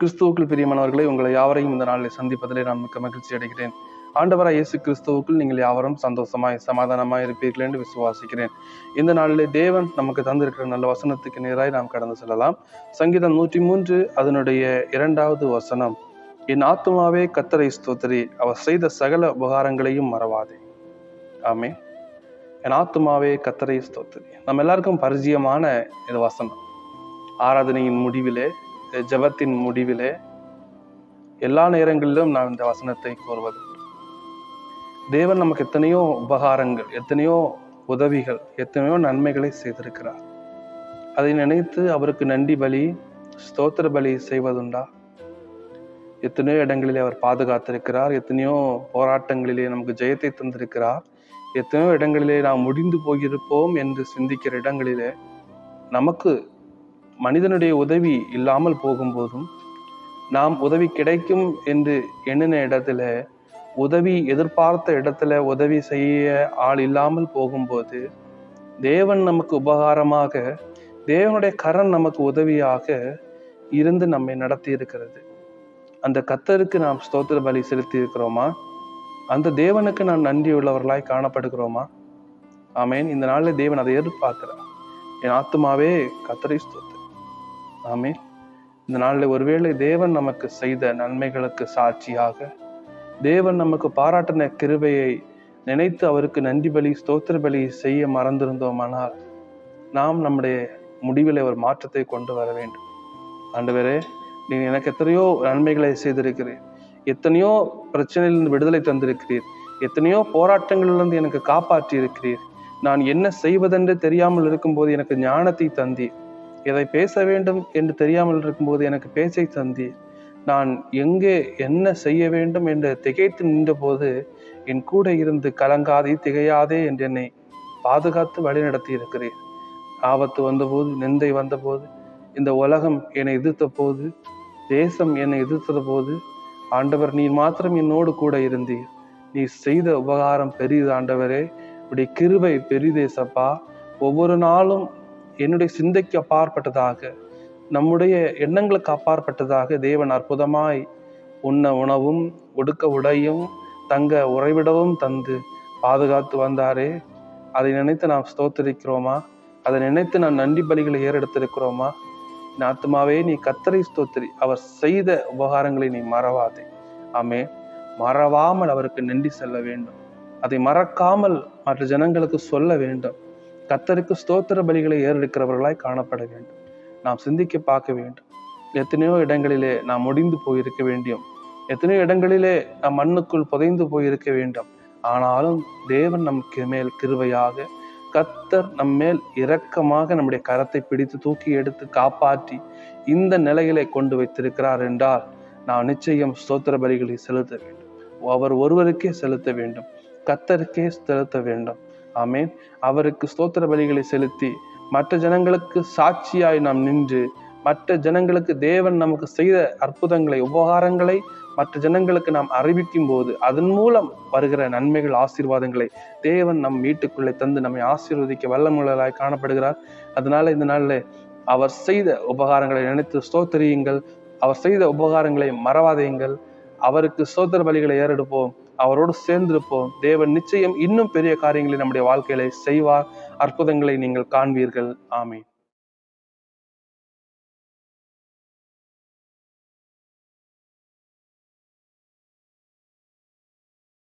கிறிஸ்துவுக்குள் பிரியமானவர்களை உங்களை யாவரையும் இந்த நாளில் சந்திப்பதிலே நான் மிக்க மகிழ்ச்சி அடைகிறேன். ஆண்டவராய் இயேசு கிறிஸ்துவுக்குள் நீங்கள் யாவரும் சந்தோஷமாய் சமாதானமாய் இருப்பீர்கள் என்று விசுவாசிக்கிறேன். இந்த நாளிலே தேவன் நமக்கு தந்திருக்கிற நல்ல வசனத்துக்கு நேராய் நாம் கடந்து செல்லலாம். சங்கீதம் நூற்றி மூன்று அதனுடைய இரண்டாவது வசனம். என் ஆத்துமாவே கத்தரை ஸ்தோத்திரி அவர் செய்த சகல உபகாரங்களையும் மறவாதே. ஆமே என் ஆத்துமாவே கத்தரை ஸ்தோத்திரி. நம்ம எல்லாருக்கும் பரிச்சயமான இது வசனம். ஆராதனையின் முடிவிலே ஜெபத்தின் முடிவிலே எல்லா நேரங்களிலும் நான் இந்த வசனத்தை கூறுவது. தேவன் நமக்கு எத்தனையோ உபகாரங்கள் எத்தனையோ உதவிகள் எத்தனையோ நன்மைகளை செய்திருக்கிறார். அதை நினைத்து அவருக்கு நன்றி பலி ஸ்தோத்திர பலி செய்வதுண்டா? எத்தனையோ இடங்களிலே அவர் பாதுகாத்திருக்கிறார் எத்தனையோ போராட்டங்களிலே நமக்கு ஜெயத்தை தந்திருக்கிறார். எத்தனையோ இடங்களிலே நாம் முடிந்து போயிருப்போம் என்று சிந்திக்கிற இடங்களிலே நமக்கு மனிதனுடைய உதவி இல்லாமல் போகும்போதும் நாம் உதவி கிடைக்கும் என்று எண்ணின இடத்துல உதவி எதிர்பார்த்த இடத்துல உதவி செய்ய ஆள் இல்லாமல் போகும்போது தேவன் நமக்கு உபகாரமாக தேவனுடைய கரம் நமக்கு உதவியாக இருந்து நம்மை நடத்தி இருக்கிறது அந்த கத்தருக்கு நாம் ஸ்தோத்திர பலி செலுத்தி இருக்கிறோமா அந்த தேவனுக்கு நாம் நன்றி உள்ளவர்களாய் காணப்படுகிறோமா? ஆமேன். இந்த நாளில் தேவன் அதை எதிர்பார்க்கிறார். என் ஆத்துமாவே கத்தரை ஸ்தோத்திரம். ஆமே இந்த நாளில் ஒருவேளை தேவன் நமக்கு செய்த நன்மைகளுக்கு சாட்சியாக தேவன் நமக்கு பாராட்டின கிருபையை நினைத்து அவருக்கு நன்றி பலி ஸ்தோத்திர பலி செய்ய மறந்திருந்தோமானால் நாம் நம்முடைய முடிவில் ஒரு மாற்றத்தை கொண்டு வர வேண்டும். ஆண்டவரே நீ எனக்கு எத்தனையோ நன்மைகளை செய்திருக்கிறீர். எத்தனையோ பிரச்சனையிலிருந்து விடுதலை தந்திருக்கிறீர். எத்தனையோ போராட்டங்களிலிருந்து எனக்கு காப்பாற்றி இருக்கிறீர் நான் என்ன செய்வதென்று தெரியாமல் இருக்கும்போது எனக்கு ஞானத்தை தந்தீர். எதை பேச வேண்டும் என்று தெரியாமல் இருக்கும்போது எனக்கு பேச்சை தந்தி. நான் எங்கே என்ன செய்ய வேண்டும் என்று திகைத்து நின்றபோது என் கூட இருந்து கலங்காதே திகையாதே என்று என்னை பாதுகாத்து வழிநடத்தி இருக்கிறேன். ஆபத்து வந்தபோது நிந்தை வந்தபோது இந்த உலகம் என்னை எதிர்த்த போது தேசம் என்னை எதிர்த்த போது ஆண்டவர் நீ மாத்திரம் என்னோடு கூட இருந்தீர். நீ செய்த உபகாரம் பெரிது ஆண்டவரே. இப்படி கிருபை பெரிதேசப்பா ஒவ்வொரு நாளும் என்னுடைய சிந்தைக்கு அப்பாற்பட்டதாக நம்முடைய எண்ணங்களுக்கு அப்பாற்பட்டதாக தேவன் அற்புதமாய் உண்ண உணவும் உடுக்க உடையும் தங்க உறைவிடவும் தந்து பாதுகாத்து வந்தாரே. அதை நினைத்து நாம் ஸ்தோத்தரிக்கிறோமா? அதை நினைத்து நான் நன்றி பலிகளை ஏறெடுத்திருக்கிறோமா? நாத்துமாவே ஆத்மாவே நீ கத்தரை ஸ்தோத்திரி. அவர் செய்த உபகாரங்களை நீ மறவாதே. ஆமே மறவாமல் அவருக்கு நன்றி செல்ல வேண்டும். அதை மறக்காமல் மற்ற ஜனங்களுக்கு சொல்ல வேண்டும். கத்தருக்கு ஸ்தோத்திர பலிகளை ஏறெடுக்கிறவர்களாய் காணப்பட வேண்டும். நாம் சிந்திக்க பார்க்க வேண்டும். எத்தனையோ இடங்களிலே நாம் முடிந்து போயிருக்க வேண்டும் எத்தனையோ இடங்களிலே நாம் மண்ணுக்குள் புதைந்து போயிருக்க வேண்டும். ஆனாலும் தேவன் நமக்கு மேல் கிருவையாக கத்தர் நம் மேல் இரக்கமாக நம்முடைய கரத்தை பிடித்து தூக்கி எடுத்து காப்பாற்றி இந்த நிலையிலே கொண்டு வைத்திருக்கிறார் என்றால் நாம் நிச்சயம் ஸ்தோத்திர பலிகளை செலுத்த வேண்டும். அவர் ஒருவருக்கே செலுத்த வேண்டும். கத்தருக்கே செலுத்த வேண்டும். ஆமேன். அவருக்கு ஸ்தோத்திர பலிகளை செலுத்தி மற்ற ஜனங்களுக்கு சாட்சியாய் நாம் நின்று மற்ற ஜனங்களுக்கு தேவன் நமக்கு செய்த அற்புதங்களை உபகாரங்களை மற்ற ஜனங்களுக்கு நாம் அறிவிக்கும் போது அதன் மூலம் வருகிற நன்மைகள் ஆசீர்வாதங்களை தேவன் நம் வீட்டுக்குள்ளே தந்து நம்மை ஆசீர்வதிக்க வல்லமுள்ளலாய் காணப்படுகிறார். அதனால இந்த நாளில் அவர் செய்த உபகாரங்களை நினைத்து ஸ்தோத்திரியுங்கள். அவர் செய்த உபகாரங்களை மறவாதையுங்கள். அவருக்கு சோதர பலிகளை ஏறெடுப்போம். அவரோடு சேர்ந்திருப்போம். தேவன் நிச்சயம் இன்னும் பெரிய காரியங்களை நம்முடைய வாழ்க்கையில செய்வார். அற்புதங்களை நீங்கள் காண்பீர்கள். ஆமீன்.